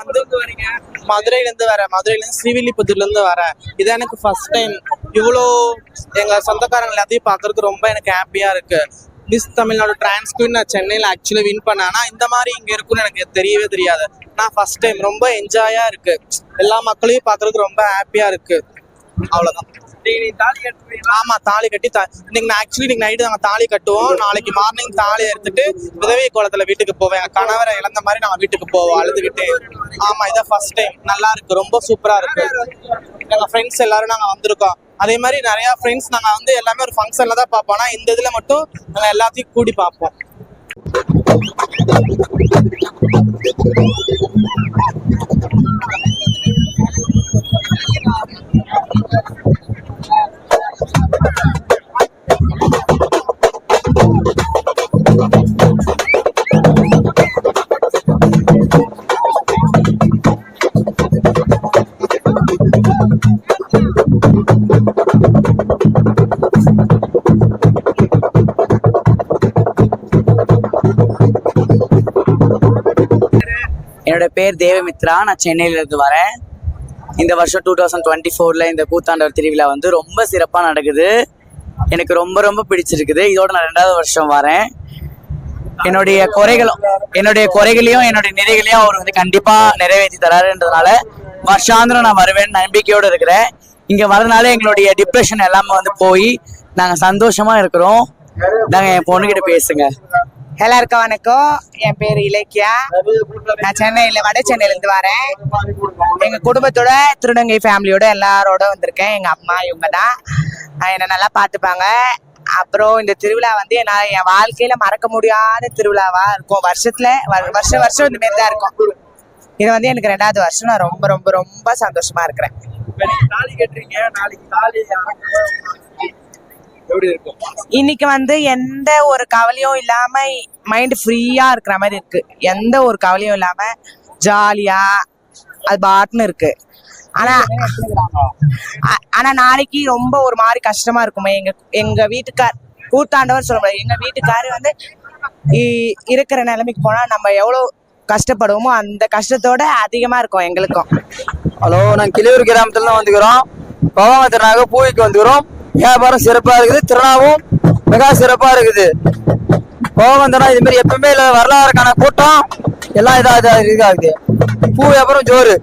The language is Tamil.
வந்து மதுரையில இருந்து வரேன். மதுரையில இருந்து ஸ்ரீவில்லிபுத்தூர்ல இருந்து வரேன். இது எனக்கு ஃபர்ஸ்ட் டைம் இவ்வளோ எங்க சொந்தக்காரங்க எல்லாத்தையும் பாக்குறதுக்கு ரொம்ப எனக்கு ஹாப்பியா இருக்கு. மிஸ் தமிழ்நாடு டிரான்ஸ்கியூன் நான் சென்னையில் ஆக்சுவலி வின் பண்ணேன். இந்த மாதிரி இங்க இருக்குன்னு எனக்கு தெரியவே தெரியாது. நான் ஃபர்ஸ்ட் டைம் ரொம்ப என்ஜாயா இருக்கு. எல்லா மக்களையும் பார்க்கறதுக்கு ரொம்ப ஆமா தாலி கட்டி இன்னைக்கு நான் ஆக்சுவலி இன்னைக்கு நைட்டு நாங்க தாலி கட்டுவோம். நாளைக்கு மார்னிங் தாலி எடுத்துட்டு விதவை கோலத்துல வீட்டுக்கு போவேன். எங்க கணவரை இழந்த மாதிரி நாங்க வீட்டுக்கு போவோம் அழுதுகிட்டு. ஆமா இதான் ஃபர்ஸ்ட் டைம் நல்லா இருக்கு ரொம்ப சூப்பரா இருக்கு. எங்க ஃப்ரெண்ட்ஸ் எல்லாரும் நாங்க வந்திருக்கோம். அதே மாதிரி நிறைய ஃப்ரெண்ட்ஸ் நாங்க வந்து எல்லாமே ஒரு ஃபங்க்ஷன்ல தான் பார்ப்போம். ஆனா இந்த இதுல மட்டும் நாங்க எல்லாத்தையும் கூடி பார்ப்போம். என்னோட பேர் தேவமித்ரா. நான் சென்னையிலேருந்து வரேன். இந்த வருஷம் டூ தௌசண்ட் டுவெண்ட்டி ஃபோரில் இந்த கூத்தாண்டவர் திருவிழா வந்து ரொம்ப சிறப்பாக நடக்குது. எனக்கு ரொம்ப ரொம்ப பிடிச்சிருக்குது. இதோட நான் ரெண்டாவது வருஷம் வரேன். என்னுடைய குறைகளும் என்னுடைய குறைகளையும் என்னுடைய நிறைகளையும் அவர் வந்து கண்டிப்பா நிறைவேற்றி தராருன்றதுனால வருஷாந்திரம் நான் வருவேன் நம்பிக்கையோடு இருக்கிறேன். இங்கே வரதுனால எங்களுடைய டிப்ரெஷன் எல்லாமே வந்து போய் நாங்கள் சந்தோஷமாக இருக்கிறோம். நாங்கள் என் பொண்ணுக்கிட்ட பேசுங்க. எல்லாருக்கும் வணக்கம். என் பேர் இலக்கியா. நான் சென்னையில் வட சென்னையிலேருந்து வரேன். எங்கள் குடும்பத்தோட திருநங்கை ஃபேமிலியோட எல்லாரோட வந்திருக்கேன். எங்கள் அம்மா இவங்க தான் என்னை நல்லா பார்த்துப்பாங்க. அப்புறம் இந்த திருவிழா வந்து நான் என் வாழ்க்கையில் மறக்க முடியாத திருவிழாவாக இருக்கும். வருஷத்தில் வருஷம் வருஷம் இந்த மாரி தான் இருக்கும். இது வந்து எனக்கு ரெண்டாவது வருஷம். நான் ரொம்ப ரொம்ப ரொம்ப சந்தோஷமா இருக்கிறேன். இன்னைக்கு வந்து எந்த ஒரு கவலையும் இல்லாம மைண்ட் ஃப்ரீயா இருக்கிற மாதிரி இருக்கு. எந்த ஒரு கவலையும் இல்லாம ஜாலியா அது பாட்டுன்னு இருக்கு. ஆனா ஆனா நாளைக்கு ரொம்ப ஒரு மாதிரி கஷ்டமா இருக்குமே. எங்க எங்க வீட்டுக்கார் கூத்தாண்டவர் சொல்ல முடியாது. எங்க வீட்டுக்காரு வந்து இ- இருக்கிற நிலைமைக்கு போனா நம்ம எவ்வளவு கஷ்டப்படுவோமோ அந்த கஷ்டத்தோட அதிகமா இருக்கும் எங்களுக்கும். ஹலோ நாங்கள் கிளியூர் கிராமத்துல தான் வந்துக்கிறோம். பவாம திருநாக பூவிக்கு வந்துக்கிறோம். வியாபாரம் சிறப்பாக இருக்குது. திருநாவும் மிக சிறப்பாக இருக்குது. பவாம திருநா இது மாதிரி எப்பவுமே இல்லை வரலாறுக்கான கூட்டம் எல்லாம் இதாக இதாக இருக்குது. பூ வியாபாரம் ஜோறு.